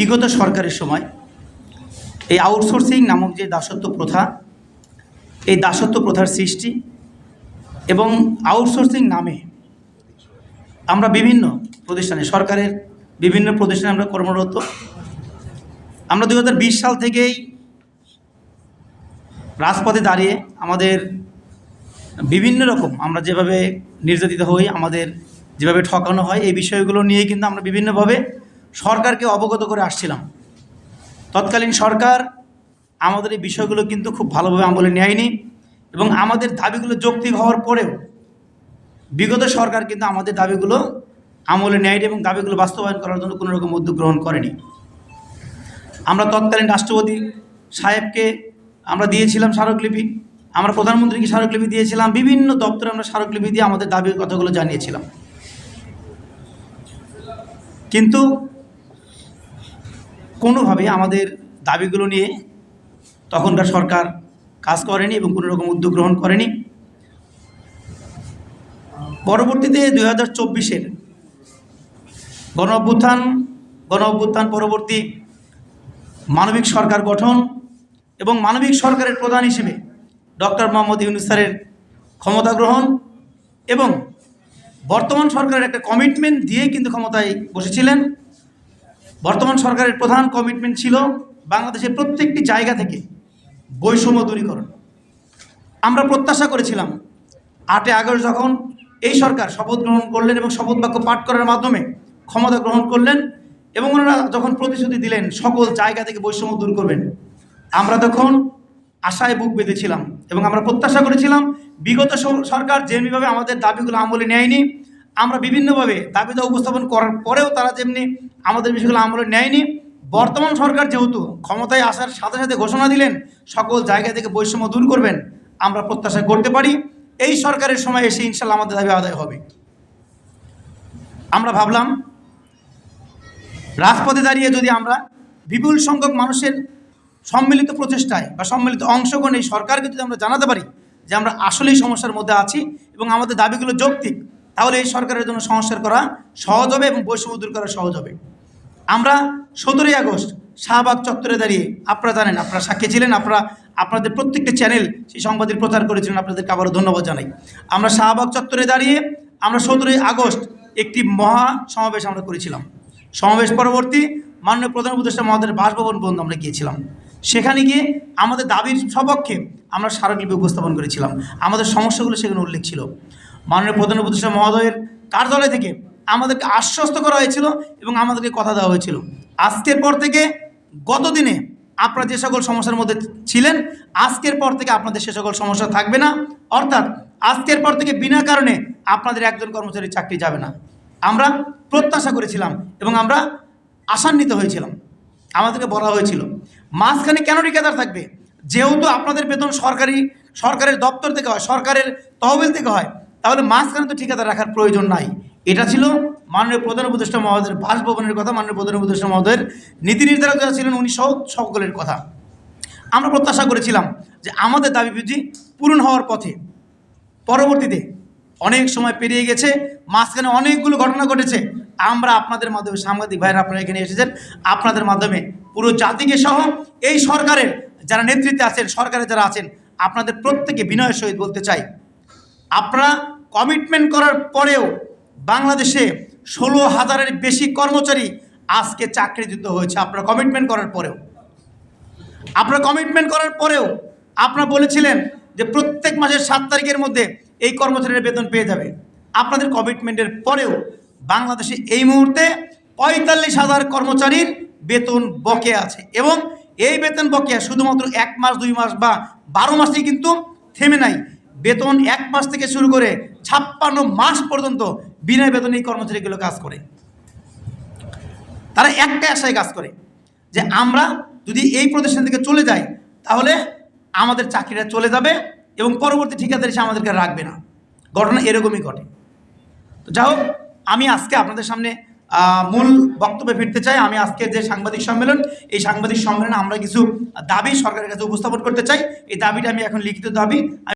বিগত সরকারের সময় এই আউটসোর্সিং নামক যে দাসত্ব প্রথা, এই দাসত্ব প্রথার সৃষ্টি এবং আউটসোর্সিং নামে আমরা বিভিন্ন প্রতিষ্ঠানে, সরকারের বিভিন্ন প্রতিষ্ঠানে আমরা কর্মরত। আমরা দু হাজার বিশ সাল থেকেই রাজপথে দাঁড়িয়ে আমাদের বিভিন্ন রকম আমরা যেভাবে নির্যাতিত হই, আমাদের যেভাবে ঠকানো হয়, এই বিষয়গুলো নিয়ে কিন্তু আমরা বিভিন্নভাবে সরকারকে অবগত করে আসছিলাম। তৎকালীন সরকার আমাদের এই বিষয়গুলো কিন্তু খুব ভালোভাবে আমলে নেয়নি এবং আমাদের দাবিগুলো যৌক্তিক হওয়ার পরেও বিগত সরকার কিন্তু আমাদের দাবিগুলো আমলে নেয়নি এবং দাবিগুলো বাস্তবায়ন করার জন্য কোনো রকম উদ্যোগ গ্রহণ করেনি। আমরা তৎকালীন রাষ্ট্রপতি সাহেবকে আমরা দিয়েছিলাম স্মারকলিপি, আমরা প্রধানমন্ত্রীকে স্মারকলিপি দিয়েছিলাম, বিভিন্ন দপ্তরে আমরা স্মারকলিপি দিয়ে আমাদের দাবির কথাগুলো জানিয়েছিলাম। কিন্তু কোনোভাবে আমাদের দাবিগুলো নিয়ে তখনকার সরকার কাজ করেনি এবং কোনো রকম উদ্যোগ গ্রহণ করেনি। পরবর্তীতে দুই হাজার চব্বিশের গণ অভ্যুত্থান গণ অভ্যুত্থান পরবর্তী মানবিক সরকার গঠন এবং মানবিক সরকারের প্রধান হিসেবে ডক্টর মোহাম্মদ ইউনুস স্যারের ক্ষমতা গ্রহণ এবং বর্তমান সরকারের একটা কমিটমেন্ট দিয়ে কিন্তু ক্ষমতায় বসেছিলেন। বর্তমান সরকারের প্রধান কমিটমেন্ট ছিল বাংলাদেশের প্রত্যেকটি জায়গা থেকে বৈষম্য দূরীকরণ। আমরা প্রত্যাশা করেছিলাম আটই আগস্ট যখন এই সরকার শপথ গ্রহণ করলেন এবং শপথ বাক্য পাঠ করার মাধ্যমে ক্ষমতা গ্রহণ করলেন এবং ওনারা যখন প্রতিশ্রুতি দিলেন সকল জায়গা থেকে বৈষম্য দূর করবেন, আমরা তখন আশায় বুক বেঁধেছিলাম এবং আমরা প্রত্যাশা করেছিলাম বিগত সরকার যেমনিভাবে আমাদের দাবিগুলো আমলে নেয়নি আমরা বিভিন্নভাবে দাবিটা উপস্থাপন করার পরেও তারা যেমনি আমাদের বিষয়গুলো আমলে নেয়নি, বর্তমান সরকার যেহেতু ক্ষমতায় আসার সাথে সাথে ঘোষণা দিলেন, সকল জায়গা থেকে বৈষম্য দূর করবেন, আমরা প্রত্যাশা করতে পারি, এই সরকারের সময় এসে ইনশাল্লাহ আমাদের দাবি আদায় হবে। আমরা ভাবলাম, রাজপথে দাঁড়িয়ে যদি আমরা বিপুল সংখ্যক মানুষের সম্মিলিত প্রচেষ্টায় বা সম্মিলিত অংশগ্রহণ এই সরকারকে যদি আমরা জানাতে পারি যে আমরা আসলেই সমস্যার মধ্যে আছি এবং আমাদের দাবিগুলো যৌক্তিক তাহলে এই সরকারের জন্য সংস্কার করা সহজ হবে এবং বৈষম্য দূর করা সহজ হবে। আমরা সতেরোই আগস্ট শাহবাগ চত্বরে দাঁড়িয়ে, আপনারা জানেন, আপনারা সাক্ষী ছিলেন, আপনারা, আপনাদের প্রত্যেকটি চ্যানেল সেই সংবাদের প্রচার করেছিলেন, আপনাদেরকে আবারও ধন্যবাদ জানাই। আমরা শাহবাগ চত্বরে দাঁড়িয়ে, আমরা সতেরোই আগস্ট একটি মহা সমাবেশ আমরা করেছিলাম। সমাবেশ পরবর্তী মাননীয় প্রধান উপদেষ্টা মহাদের বাসভবন বন্ধ আমরা গিয়েছিলাম। সেখানে গিয়ে আমাদের দাবির সপক্ষে আমরা স্মারকলিপি উপস্থাপন করেছিলাম। আমাদের সমস্যাগুলো সেখানে উল্লেখ ছিল। মাননীয় প্রধান উপদেষ্টা মহোদয়ের কার্যালয় থেকে আমাদেরকে আশ্বস্ত করা হয়েছিল এবং আমাদেরকে কথা দেওয়া হয়েছিল। আজকের পর থেকে গত দিনে আপনারা যে সকল সমস্যার মধ্যে ছিলেন, আজকের পর থেকে আপনাদের সে সকল সমস্যা থাকবে না। অর্থাৎ আজকের পর থেকে বিনা কারণে আপনাদের একজন কর্মচারীর চাকরি যাবে না। আমরা প্রত্যাশা করেছিলাম এবং আমরা আশান্বিত হয়েছিলাম। আমাদেরকে বলা হয়েছিল। মাঝখানে কেন ঠিকাদার থাকবে? যেহেতু আপনাদের বেতন সরকারি, সরকারের দপ্তর থেকে হয়, সরকারের তহবিল থেকে হয়, তাহলে মাঝখানে তো ঠিকাদার রাখার প্রয়োজন নাই। এটা ছিল মাননীয় প্রধান উপদেষ্টা মহোদয়ের বাসভবনের কথা, মাননীয় প্রধান উপদেষ্টা মহোদয়ের নীতি নির্ধারক যারা ছিলেন, উনি সহ, সকলের কথা। আমরা প্রত্যাশা করেছিলাম যে আমাদের দাবি বুঝি পূরণ হওয়ার পথে পরবর্তীতে অনেক সময় পেরিয়ে গেছে, মাঝখানে অনেকগুলো ঘটনা ঘটেছে আমরা আপনাদের মাধ্যমে, সাংবাদিক ভাইরা আপনারা এখানে এসেছেন, আপনাদের মাধ্যমে পুরো জাতিকে সহ এই সরকারের যারা নেতৃত্বে আছেন, সরকারে যারা আছেন, আপনাদের প্রত্যেকে বিনয়ের সহিত বলতে চাই। আপনারা কমিটমেন্ট করার পরেও বাংলাদেশে ষোলো হাজারের বেশি কর্মচারী আজকে চাকরিচ্যুত হয়েছে। আপনারা কমিটমেন্ট করার পরেও। আপনারা কমিটমেন্ট করার পরেও আপনারা বলেছিলেন যে প্রত্যেক মাসের সাত তারিখের মধ্যে এই কর্মচারীর বেতন পেয়ে যাবে। আপনাদের কমিটমেন্টের পরেও বাংলাদেশে এই মুহূর্তে পঁয়তাল্লিশ হাজার কর্মচারীর বেতন বকে আছে এবং এই বেতন বকেয়া শুধুমাত্র এক মাস, দুই মাস বা বারো মাসেই কিন্তু থেমে নাই। বেতন এক মাস থেকে শুরু করে ছাপ্পান্ন মাস পর্যন্ত বিনা বেতনে এই কর্মচারীগুলো কাজ করে। তারা একটাই আশায় কাজ করে যে আমরা যদি এই প্রতিষ্ঠান থেকে চলে যাই, তাহলে আমাদের চাকরিটা চলে যাবে এবং পরবর্তী ঠিকাদার এসে আমাদেরকে রাখবে না। ঘটনা এরকমই ঘটে। তো যাই হোক আমি আজকে আপনাদের সামনে মূল বক্তব্যে ফিরতে চাই। আমি আজকে যে সাংবাদিক সম্মেলন, এই সাংবাদিক সম্মেলনে আমরা কিছু দাবি সরকারের কাছে উপস্থাপন করতে চাই। এই দাবিটা আমি এখন লিখিত দাবি।